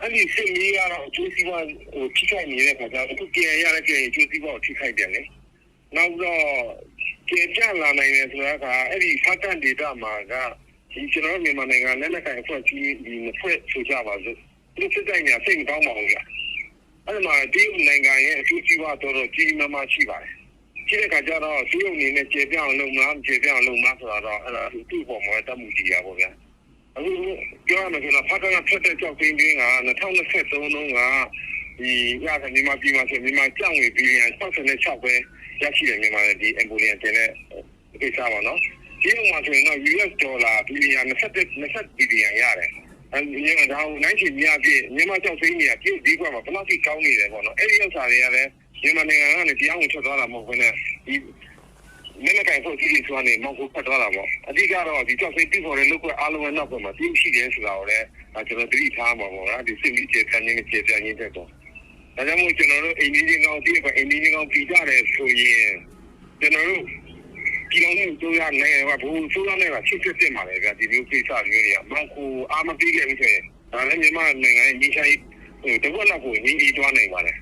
အဲ့ဒီစစ်မီးကတော့အကျိုးစီးပွားဟိုထိခိုက်နေတဲ့ခါကျတော့အခုပြန်ရတဲ့ပြန်အကျိုးစီးပွားကိုထိခိုက်တယ်လေနောက်တော့ကျေပြလာနိုင်တယ်ဆိုတာကအဲ့ဒီဖတ်တန်ဒေတာမှာကဒီကျွန်တော်မြန်မာနိုင်ငံလက်နက်ကိုင်အဖွဲ့ကြီးဒီနှစ်ဖွဲ့ဆိုကြပါစို့ဒီစစ်တိုင်းညာစိတ်မကောင်းပါဘူးကြာအဲ့ဒီမှာဒီနိုင်ငံရဲ့အကျိုးစီးပွားတော်တော်ကြီးမားမားရှိပါတယ်ရှိတဲ့ခါကျတော့သူ့အနေနဲ့ကျေပြအောင်လုပ်မလားကျေပြအောင်လုပ်မလားဆိုတာတော့အဲ့ဒါသူ့ပေါ်မှာတတ်မှုကြီးရပါဗျာအခုပြောရ မယ်ဆိုတော့ဖခင်ကဖက်တဲ့ကြောက်သိန်းတင်းက2023တုန်းကဒီရတဲ့မြန်မာပြည်မှာဆိုမြန်မာကြောက်ဝေဘီလီယံ66ပဲရရှိတယ်မြန်မာဒီအမ်ဘူလီယံတင်တဲ့ကိစ္စပါနော်ဒီမှာဆိုရင်တော့ US ဒေါ်လာဘီလီယံ20 20ဘီလီယံရတယ်အဲမြန်မာဒါကိုနိုင်ချင်များပြည့်မြန်မာကြောက်သိန်းကြီးကပြည့်ဒီကွာမှာဘယ်လောက်ထိကောင်းနေတယ်ပေါ့နော်အဲ့ဒီဥစ္စာတွေကလည်းမြန်မာနိုင်ငံကနေတရားဝင်ထွက်သွားတာမဟုတ်ဘဲနဲ့ဒီ မင်းကင်ဖို့စီးစီးသွားနေမောင်ကိုဖတ်သွားတာပေါ့အဓိကတော့ဒီကြောက်စိတ်ပြီးပေါ်တဲ့လုတ်ကွအားလုံးရဲ့နောက်ပေါ်မှာတင်းရှိတယ်ဆိုတာကိုလည်းကျွန်တော်သတိထားမှာပေါ့နော်ဒီစိတ်ကြီးကျေခံခြင်းကျေပြန်ခြင်းတဲ့တော့ဒါကြောင့်မို့ကျွန်တော်တို့အိမ်ကြီးချင်းကောင်းဒီကအိမ်ကြီးချင်းကောင်းပြီးကြတယ်ဆိုရင်ကျွန်တော်တို့ဒီလိုမျိုးတို့ရနိုင်ရဘူးဆိုရနေတာချစ်ချစ်တင်ပါလေဗျာဒီမျိုးကိစ္စမျိုးတွေကမောင်ကိုအာမပြီးခဲ့ပြီဆိုရင်ဒါလည်းမြန်မာနိုင်ငံရဲ့ညီချိုင်းဟိုတဝက်လောက်ကိုညီညီတွားနိုင်ပါလေ